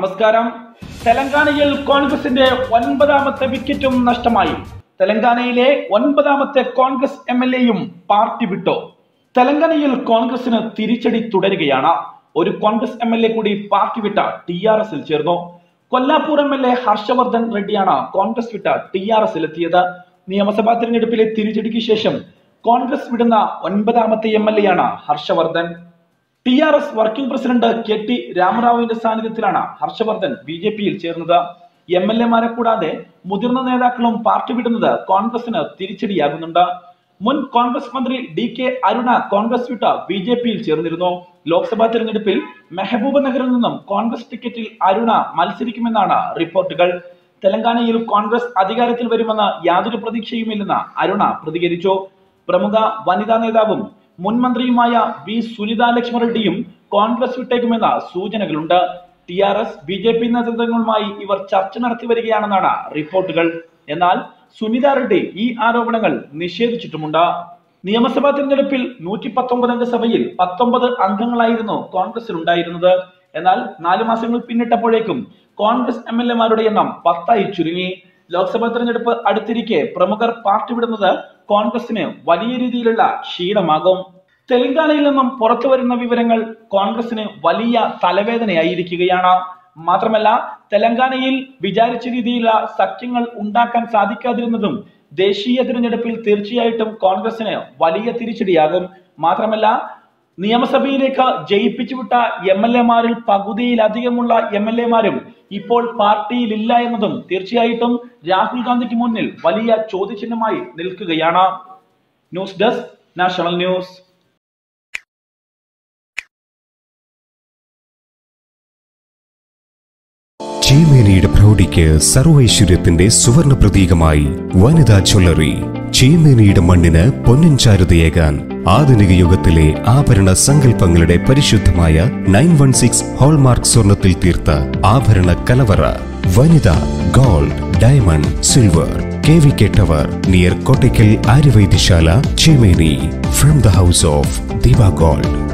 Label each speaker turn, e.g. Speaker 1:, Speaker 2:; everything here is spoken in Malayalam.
Speaker 1: നമസ്കാരം. തെലങ്കാനയിൽ കോൺഗ്രസിന്റെ ഒൻപതാമത്തെ വിക്കറ്റും നഷ്ടമായി. തെലങ്കാനയിലെ ഒൻപതാമത്തെ കോൺഗ്രസ് എം എൽ എയും പാർട്ടി വിട്ടു. തെലങ്കാനയിൽ കോൺഗ്രസിന് തിരിച്ചടി തുടരുകയാണ്. ഒരു കോൺഗ്രസ് എം എൽ എ കൂടി പാർട്ടി വിട്ട ടി ആർ എസിൽ ചേർന്നു. Kollapur M L A Harshavardhan റെഡ്ഡിയാണ് Congress വിട്ട ടി ആർ എസിൽ എത്തിയത്. നിയമസഭാ തിരഞ്ഞെടുപ്പിലെ തിരിച്ചടിക്ക് ശേഷം കോൺഗ്രസ് വിടുന്ന ഒൻപതാമത്തെ എം എൽ എ ആണ് Harshavardhan. T R S working president K T രാമറാവുവിന്റെ സാന്നിധ്യത്തിലാണ് ഹർഷവർദ്ധൻ ബി ജെ പിയിൽ ചേർന്നത്. എം എൽ എമാരെ കൂടാതെ മുതിർന്ന നേതാക്കളും പാർട്ടി വിടുന്നത് കോൺഗ്രസിന് തിരിച്ചടിയാകുന്നുണ്ട്. മുൻ കോൺഗ്രസ് മന്ത്രി ഡി കെ അരുണ കോൺഗ്രസ് വിട്ട ബി ജെ പിയിൽ ചേർന്നിരുന്നു. ലോക്സഭാ തെരഞ്ഞെടുപ്പിൽ മെഹബൂബ് നഗറിൽ നിന്നും കോൺഗ്രസ് ടിക്കറ്റിൽ അരുണ മത്സരിക്കുമെന്നാണ് റിപ്പോർട്ടുകൾ. തെലങ്കാനയിൽ കോൺഗ്രസ് അധികാരത്തിൽ വരുമെന്ന് യാതൊരു പ്രതീക്ഷയുമില്ലെന്ന് അരുണ പ്രതികരിച്ചു. പ്രമുഖ വനിതാ നേതാവും മുൻ മന്ത്രിയുമായ വി സുനിത ലക്ഷ്മ റെഡ്ഡിയും കോൺഗ്രസ് വിട്ടേക്കുമെന്ന സൂചനകളുണ്ട്. T R S B J P നേതൃത്വങ്ങളുമായി ഇവർ ചർച്ച നടത്തി വരികയാണെന്നാണ് റിപ്പോർട്ടുകൾ. എന്നാൽ സുനിത റെഡ്ഡി ഈ ആരോപണങ്ങൾ നിഷേധിച്ചിട്ടുമുണ്ട്. നിയമസഭാ തെരഞ്ഞെടുപ്പിൽ നൂറ്റി പത്തൊമ്പത് അംഗ സഭയിൽ പത്തൊമ്പത് അംഗങ്ങളായിരുന്നു കോൺഗ്രസിൽ ഉണ്ടായിരുന്നത് എന്നാൽ നാലു മാസങ്ങൾ പിന്നിട്ടപ്പോഴേക്കും കോൺഗ്രസ് എം എൽ എമാരുടെ എണ്ണം പത്തായി ചുരുങ്ങി. ലോക്സഭാ തെരഞ്ഞെടുപ്പ് അടുത്തിരിക്കെ പ്രമുഖർ പാർട്ടി വിടുന്നത് കോൺഗ്രസിന് വലിയ രീതിയിലുള്ള ക്ഷീണമാകും. തെലങ്കാനയിൽ നിന്നും പുറത്തു വരുന്ന വിവരങ്ങൾ കോൺഗ്രസിന് വലിയ തലവേദനയായിരിക്കുകയാണ്. മാത്രമല്ല തെലങ്കാനയിൽ വിചാരിച്ച രീതിയിലുള്ള സഖ്യങ്ങൾ ഉണ്ടാക്കാൻ സാധിക്കാതിരുന്നതും ദേശീയ തിരഞ്ഞെടുപ്പിൽ തീർച്ചയായിട്ടും കോൺഗ്രസിന് വലിയ തിരിച്ചടിയാകും. മാത്രമല്ല നിയമസഭയിലേക്ക് ജയിപ്പിച്ചു വിട്ട എം എൽ എമാരിൽ പകുതിയിലധികമുള്ള എം എൽ എമാരും ഇപ്പോൾ പാർട്ടിയിലില്ല എന്നതും തീർച്ചയായിട്ടും രാഹുൽ ഗാന്ധിക്ക് മുന്നിൽ വലിയ ചോദ്യചിഹ്നമായി നിൽക്കുകയാണ്. News desk national news.
Speaker 2: ചീമേനിയുടെ മണ്ണിന് പൊന്നിൻ ചാരുതയേകാൻ ആധുനിക യുഗത്തിലെ ആഭരണ സങ്കല്പങ്ങളുടെ പരിശുദ്ധമായ നയൻ വൺ സിക്സ് ഹോൾമാർക്ക് സ്വർണത്തിൽ തീർത്ത ആഭരണ കലവറ Vanitha gold diamond silver K V K tower near Kottakkal Aryavaidyasala Cheemeni from the house of Diva gold.